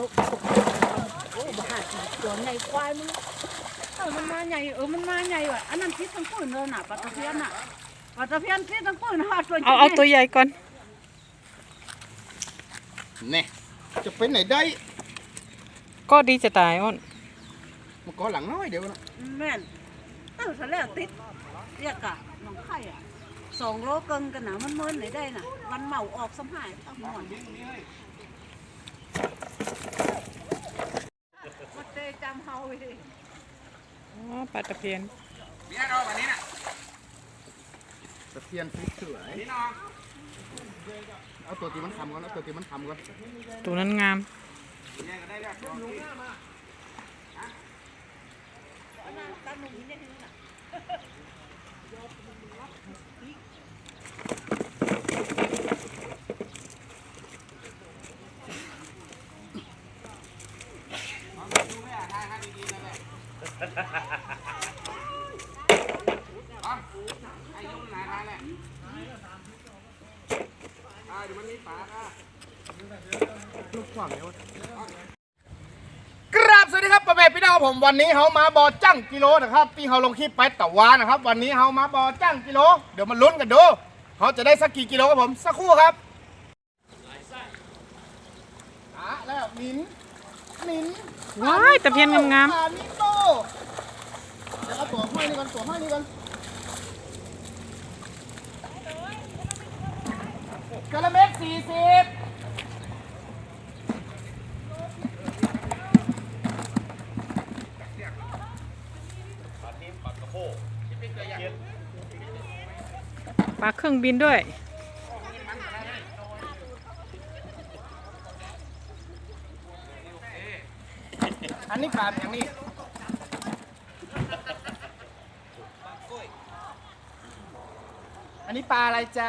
โอ้บ้าตัวใหญ่ควายมึงเออมันมาใหญ่เออมันมาใหญ่ว่ะอันนั้นพิษทั้งปืนเลยน่ะปลาตะเพียนน่ะปลาตะเพียนพิษทั้งปืนหาตัวเอาเอาตัวใหญ่ก่อนแน่จะเป็นไหนได้ ก็ดีจะตายอ้นมันก็หลังน้อยเดี๋ยวนะแม่นเออทะเลติดเรียกกะน้องไข่อะสองโลเกินกันนะมันเมินไหนได้น่ะมันเหมาออกสำหายเอาหมอน มาเตะจำเฮาไปดิอ๋อปลาตะเพียนตะเพียนสวยเอาตัวตีมันทำก่อนเอาตัวตีมันทำก่อนตัวนั้นงามลูกขวางเดี๋ยว กราบสวัสดีครับพ่อแม่พี่น้องผมวันนี้เฮามาบอจั่งกิโลนะครับที่เฮาลงคลิปไปตะวานะครับ วันนี้เฮามาบอจั่งกิโล เดี๋ยวมาลุ้นกันดูเขาจะได้สักกี่กิโลครับผมสักครู่ครับอะแล้วนินนินว้ายตะเพียนงามๆนิโตเดี๋ยวเอาตัวห้อยนี่ก่อนตัวห้อยนี่ก่อน กะละเม็ดสี่สิบปลาเครื่องบินด้วย อันนี้ปลาอย่างนี้อันนี้ปลาอะไรจ๊ะ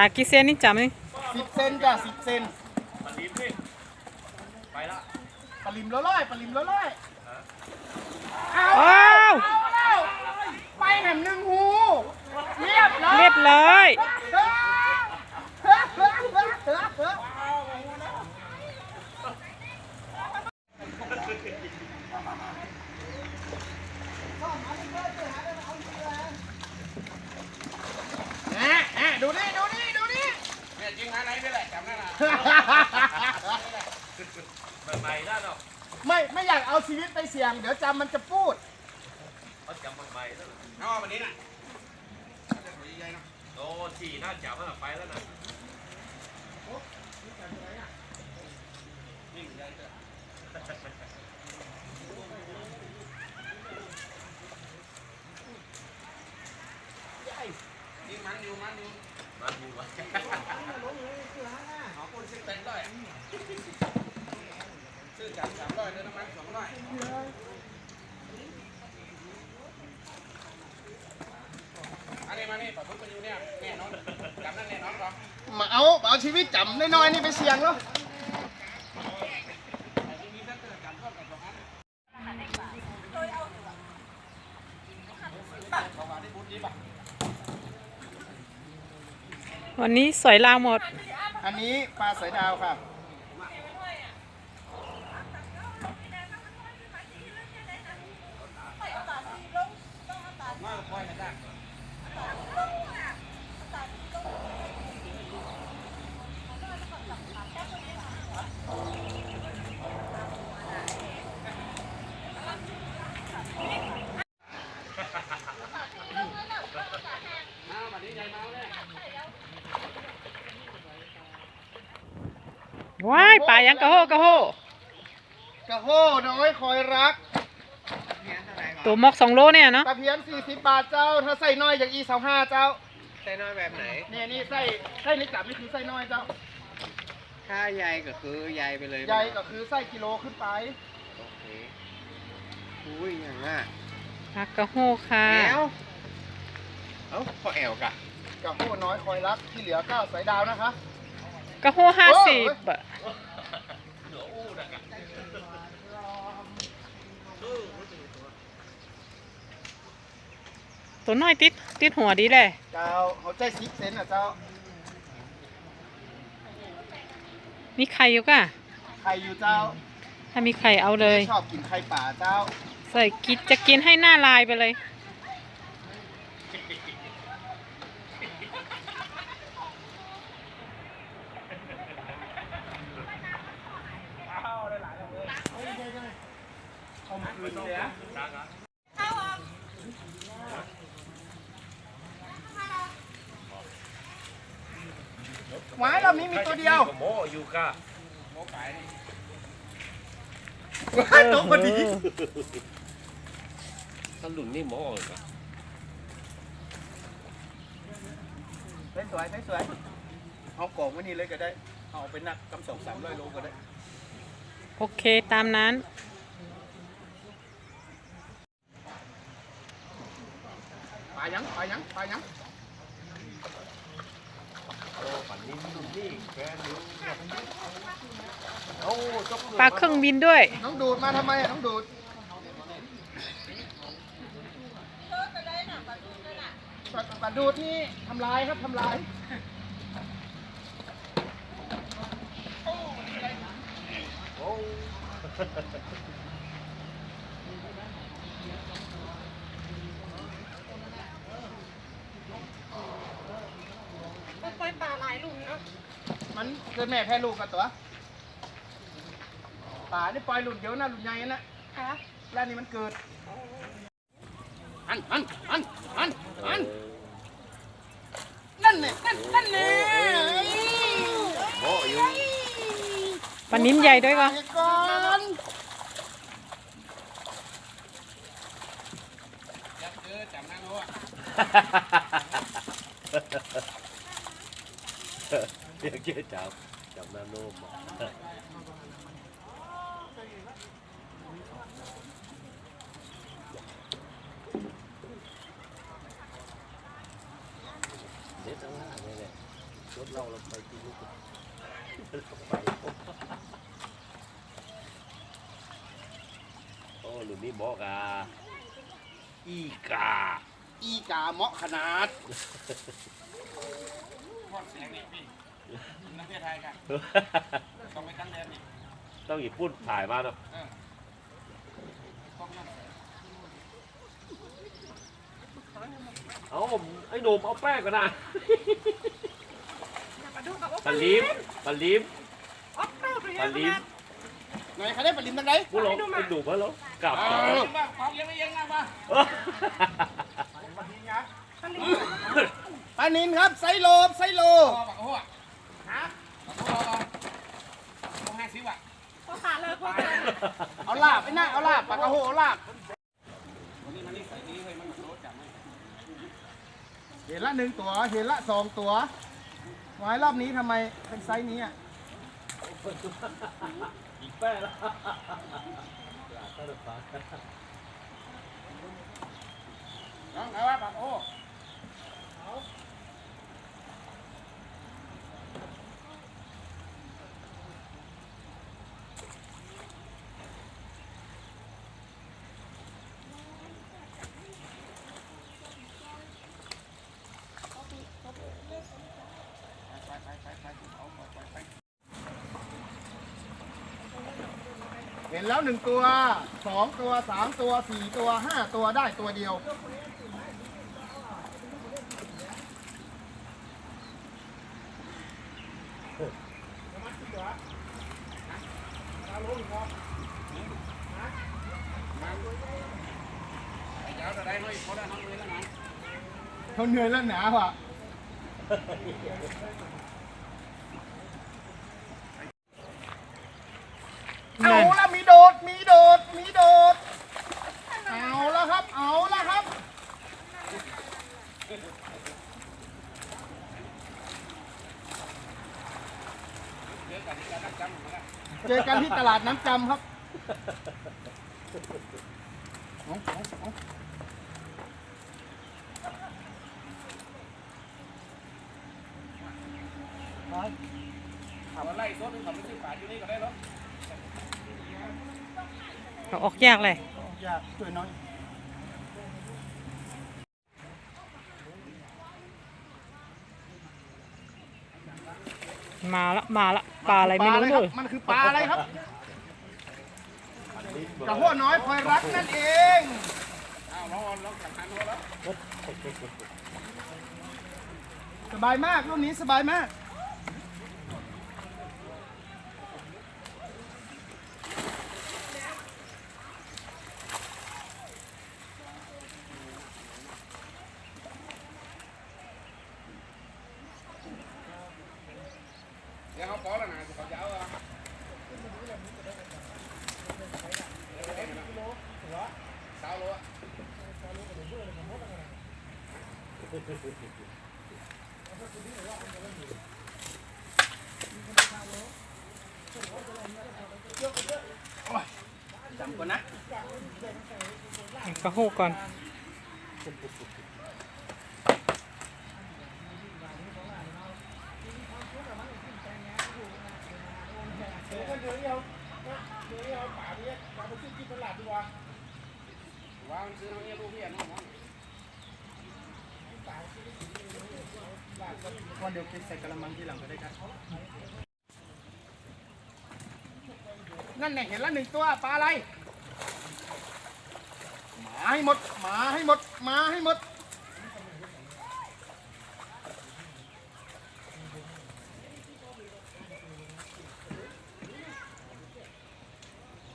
ตากี่เซนนี่จำนี่สิบเซนจ้ะสิบเซนปลิมนี่ไปละปลิมละร้อยปลิมละร้อยเอาว้าวเอาแล้วไปแหมหนึ่งหูเรียบร้อยเรียบร้อย แหะแหะดูนี่ดูนี่ดูนี่ เนี่ยจริงอะไรนี่แหละจำได้ละ ใหม่ๆแล้วเนาะ ไม่ไม่อยากเอา ชีวิตไปเสี่ยง เดี๋ยวจำมันจะพูดเขาจำใหม่ๆแล้วเอาวันนี้น่ะโอ้ฉี่น่าจับแล้วไปแล้วนะนี่มันอยู่มันอยู่มันอยู่วะขอคนซื้อเต็นด้วย ซื้อจับสามร้อยเดือนน้ำมันสองร้อยอันนี้มานี่ปะทุกมันอยู่เนี่ยแน่นอนจำนั่นแน่นอนหรอมาเอาเอาชีวิตจำน้อยๆนี่ไปเสี่ยงแล้ววันนี้สวยลาวหมด อันนี้ปลาสายดาวครั ปลายังกระโหกระโหกระโหน้อยคอยรักตัวมอกสองโลเนี่ยเนาะตะเพียน40บาทเจ้า ถ้าใส่น้อยอย่างอี25เจ้าใส่น้อยแบบไหน เนี่ยนี่ไส้ไส้ในจับนี่คือไส้น้อยเจ้า ถ้าใยก็คือใยไปเลยใหญ่ก็คือไส้กิโลขึ้นไป โอเคอุ้ยอย่างอะปลากระโหค่ะแอวเอ้าพอแอวกะกระโหน้อยคอยรักที่เหลือก็สายดาวนะคะกระโหห้าสิบ อะตัวน้อยติดติดหัวดีเลย เจ้าเขาใจซิกเซนอะเจ้ามีไข่อยู่ก่ะไข่อยู่เจ้าถ้ามีไข่เอาเลย ชอบกินไข่ป่าเจ้า ใส่กินจะกินให้หน้าลายไปเลย หวายเรามีมีตัวเดียวโมอยู่กะหวาตัวพอดีถ้าหลุนนี่โมเหรอสวยสวยเอากล่องไว้นี่เลยก็ได้ เอาไปนักกำสองสามร้อยโลก็ได้ โอเคตามนั้น ปลา ยังปลายังปลายังโอ้ฝันนี้หลุนนี่แกดูโอ้จกปลาเครื่องบินด้วย น้องดูดมาทำไมอะน้องดูดปลาปลาดูดนี่ทำลายครับทำลายโอ้ มันเกิดแม่แพ้ลูกกันตัวป่านี่ปล่อยหลุดเดี๋ยวนะหลุดใหญ่นะแล้วนี่มันเกิดอันอันอันอันอันนั่นเนี่ยนั่นนั่นเนี่ยโมอยู่ปลานิ้นใหญ่ด้วยก็ก่อนยัดเจอจับนั่งรู้ อะเดี๋ยวเจ๊จับจับหน้าโน้มเด็ดเอาหน้าเลยเนี่ยรถเราเราไปกินลูกไปโอ้หลุนนี่บอกอะอีกา อีกาเหมาะขนาด พอดเสียงนี่พี่นักเรียนไทยกันต้องไปตั้งเดือนนี่ต้องหยิบพูดถ่ายมาเนาะต้องนั่งเอาผมไอ้หนุ่มเอาแป้งก่อนนะปลาลิมปลาลิมปลาลิมไหนใครได้ปลาลิมตั้งไหนพวกเราไอ้หนุ่มมาแล้วกลับเอาแล้วบ้างของยังไม่ยังนะบ้างปลานินครับไซโลไซโลพอปะโอ้โหฮะโอ้โหต้องห้าสิบอะเอาลาบไอ้หน้าเอาลาบปากระโหเอาลาบวันนี้มันนี่ใส่ดีเลยมันโดจับไหมเห็นละหนึ่งตัว เห็นละสองตัวไว้รอบนี้ทำไมเป็นไซส์นี้อะอีกแป้งแล้วน้องเอาว่าปะโอ้ เห็นแล้วหนึ่งตัวสองตัวสามตัวสี่ตัวห้าตัวได้ตัวเดียว เขาเลยแล้วนะเขาเหนื่อยแล้วหนาว่ะ ด มีโดด มีโดด เอาแล้วครับ เอาแล้วครับ เจอกันที่ตลาดน้ำจำครับเอาเอาเอาถามว่าไล่โซดนึงเขาไม่ซื้อฝาอยู่นี่ก็ได้หรอเอาออกยากเลย อยากช่วยน้อย มาละมาละปลาอะไรไม่รู้ปลาเลคบยมันคือปลาอะไรครับกระหัวน้อยพลอยรักนั่นเองอ้าวลองลองจับหันหัวแล้วสบายมากรุ่นนี้สบายมาก เดี๋ยวเขาปอแล้วนะเขาจะเอาอะสาวโลอะ จำก่อนนะกระโหกก่อน ว่ามันซื้อน้องเนี่ยลูกพี่น้องน้อง วันเดียวเก็บใส่กระมังทีหลังก็ได้ครับ นั่นเนี่ยเห็นแล้วหนึ่งตัวปลาอะไรหมาให้หมดหมาให้หมดหมาให้หมด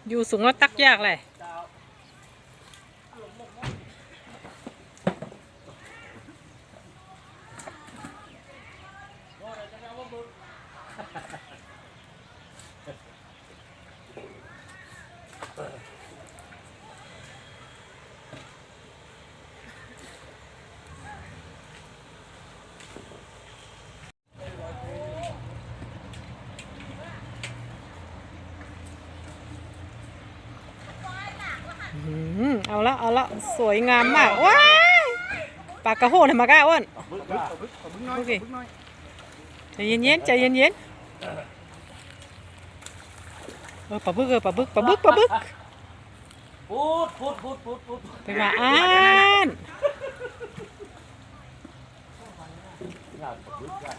อยู่สูงแล้วตักยากเลย เอาละเอาละสวยงามมากว้ายปลากระโหนทำมากล้าอ้วนบึกบึกบึกบึกน้อยโอเคบึกน้อยใจเย็นๆใจเย็นๆเออปลาบึกเออปลาบึกปลาบึกปลาบึกพูดพูดพูดพูดพูดไปมาอ่านงานบึกงาน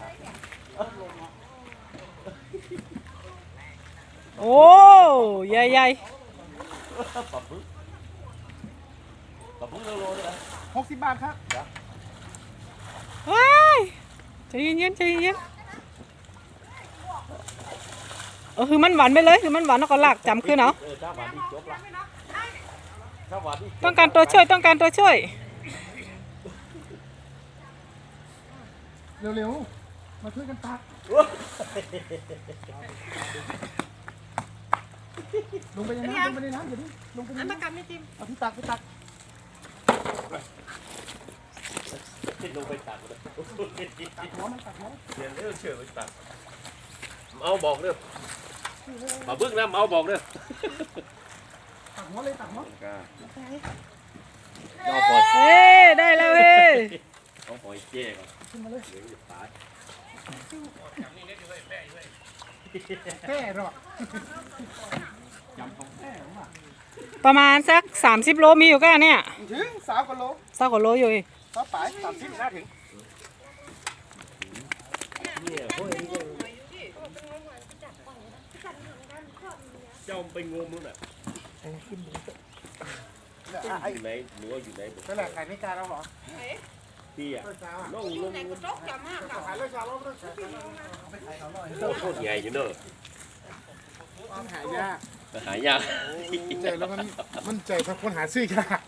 โอ้ใหญ่ใหญ่ปรับบึกปรับบึกโลโลเลยนะหกสิบบาทครับๆว้ายใจเย็นๆใจเย็นๆ เออคือมันหวานไปเลยคือมันหวานแล้วก็ลากจำขึ้นเนาะเออถ้าหวานนี่จบละถ้าหวานนี่จบต้องการตัวช่วยต้องการตัวช่วย เร็วๆ มาช่วยกันตักลงไปในน้ำลงไปในน้ำเดี๋ยวนี้ลงไปในน้ำเอาที่ตักไปตักขึ้นลงไปตักเลยตักหัวมันตักหัวเดี๋ยวเออเชื่อไปตักเอาบอกเด้อ มาบึกนะเอาบอกเด้อตักหัวเลยตักหัวเอาปล่อยเฮ้ได้แล้วเฮ้เอาปล่อยเจ๊ก่อนขึ้นมาเลยเดี๋ยวจะตายแค่หรอกประมาณสัก 30 โลมีอยู่ก็เนี่ยถึงสาวกว่าโลสักกว่าโลอยู่อีกสาวปลายสามสิบน่าถึงเนี่ยโอ้ย เจ้าไปงมมั้งน่ะอยู่ไหนหนูว่าอยู่ไหนบอกนั่นแหละขายไม่กล้าแล้วหรอพี่อะน้องลงขายเลยชาล้อมเลยโคตรใหญ่อยู่เนอะมันหายากหายากใจแล้วมันมันใจถ้าคนหาซื้อยาก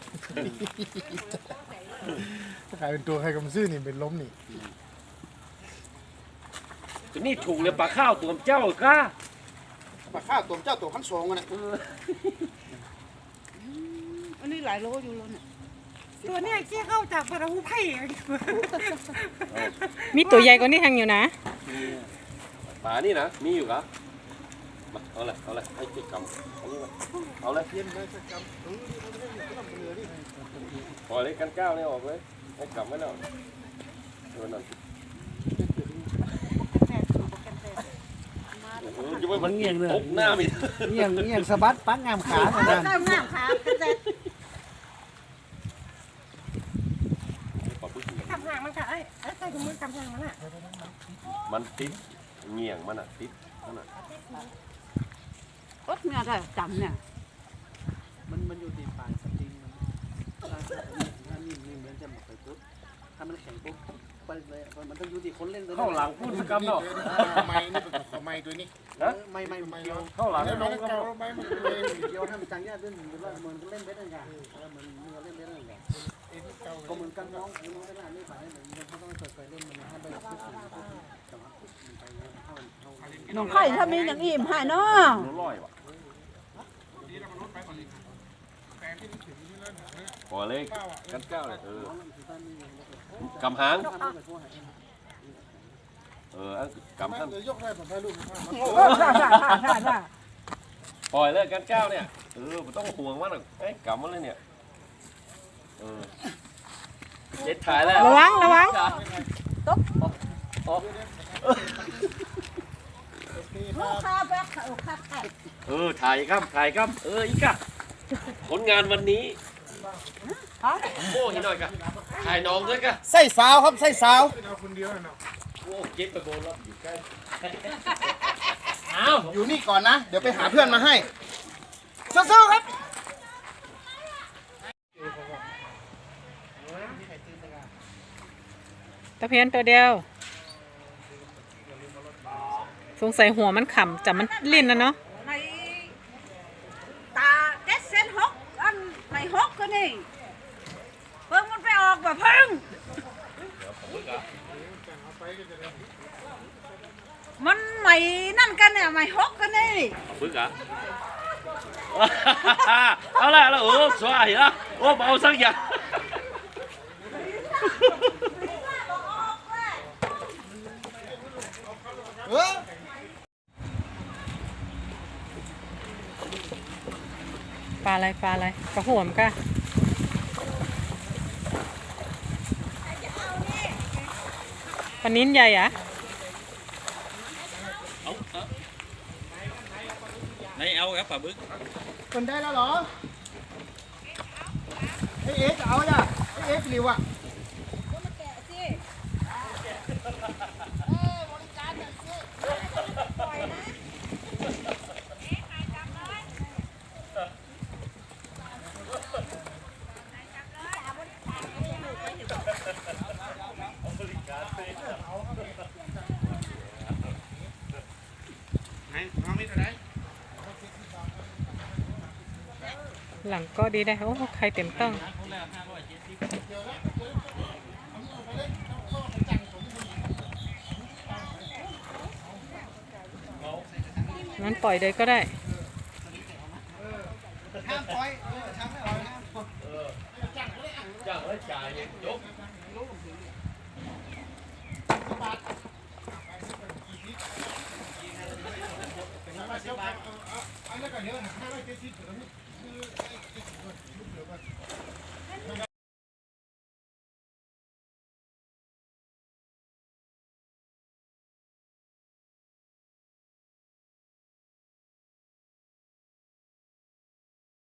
ถ้าขายเป็นตัวใครก็มาซื้อนี่เป็นล้มนี่นี่ถูกเลยปลาข้าวตัวเจ้าก้า ปลาข้าวตัวเจ้าตัวขั้นสองอะนะอันนี้หลายโลอยู่แล้วเนี่ยตัวเนี้ยเกี้ยเข้าจากปลาหูไผ่มีตัวใหญ่กว่านี้ทางอยู่นะป่านี่นะ มีอยู่ครับมาเอาเลยเอาเลยให้เก็บกำเอานี่มาเอาเลยเย็นเลยสักกำเออนี่มันก็ต้องเหลือนี่ปล่อยเลยกันก้าวนี่ออกเลยให้กำไว้แล้วเออนั่นเออจะไม่มันเงียงเลยตกหน้ามีเงี่ยงเงี่ยงสะบัดปักงามขาเหมือนกันงามงามค่ะกระเจ็ดปลาบึกทำห่างมันค่ะไอ้ไอ้ใส่ถุงมือทำห่างมันอะมันติดเงียงมันอะติดนั่นน่ะอดเนี่ยได้จำเนี่ยมันมันอยู่ที่ปลายสปริงมันถ้านิ่มๆเหมือนจะหมดไปปุ๊บถ้ามันแข็งปุ๊บ ไปเลยมันต้องอยู่ที่คนเล่นเข้าหลังพูดกำเนาะไม้นี่เป็นของไม้ตัวนี้ไม่ไม่ไม่เดียวเข้าหลังแล้วน้น้อองงก็เก่าไม้มันเลยเดียวถ้ามันจังยากเล่นมันก็เหมือนเล่นเบสนั่นกันเหมือนเล่นเบสนั่นกันก็เหมือนกันน้องน้องไม่ได้ไม่ผ่านไม่เหมือนเขาต้องเปิดไฟเล่นมันให้ไปทุกสิ่งทุกสิ่งแต่ว่ามันไปเข้าเข้าน้องไข่ถ้ามีอย่างอิ่มให้เนาะรู้ร้อยว่ะปล่อยเลยกันก้าวเลยเออ กำหางเอออันกำหันเดี๋ยวยกได้ผมถ่ายรูปมาปล่อยเลยกันก้าวเนี่ยเออไม่ต้องห่วงมันหรอกไอ้กำมันเลยเนี่ยเออเจ็ดถ่ายแล้วระวังระวังลูกค้าแบกเขาคักแอบเออถ่ายครับถ่ายครับเอออีกอะผลงานวันนี้ โอ้ยหน่อยกะถ่ายน้องด้วยกะไส้สาวครับไส้สาวเอาคนเดียวเนาะโอ้เก็บไปโบนแล้วอยู่ใกล้อยู่นี่ก่อนนะ เดี๋ยวไปหาเพื่อนมาให้สู้ๆครับตะเพียนตัวเดียว สงสัยหัวมันขำจับมันลิ้นนะเนาะ ในตาเจ็ดเซนหกอันในหกก็นี่ เพิ่งมันไปออกแบบเพิ่งมันใหม่นั่นกันเนี่ยใหม่หกกันนี่บึกอะเอาละแล้วโอ้สวยละโอ้เบาสักอย่างเออปลาอะไรปลาอะไรกระโหมกะปลานิ้นใหญ่อะไหนเอาครับป่าบึกคนได้แล้วเหรอไอเอ็กเอาจ้ะไอเอ็กหลิวอะไหนน้องมีเท่าไหร่ หลัง ก็ดีได้โอ้ใครเต็มต้องนั้นปล่อยเลยก็ได้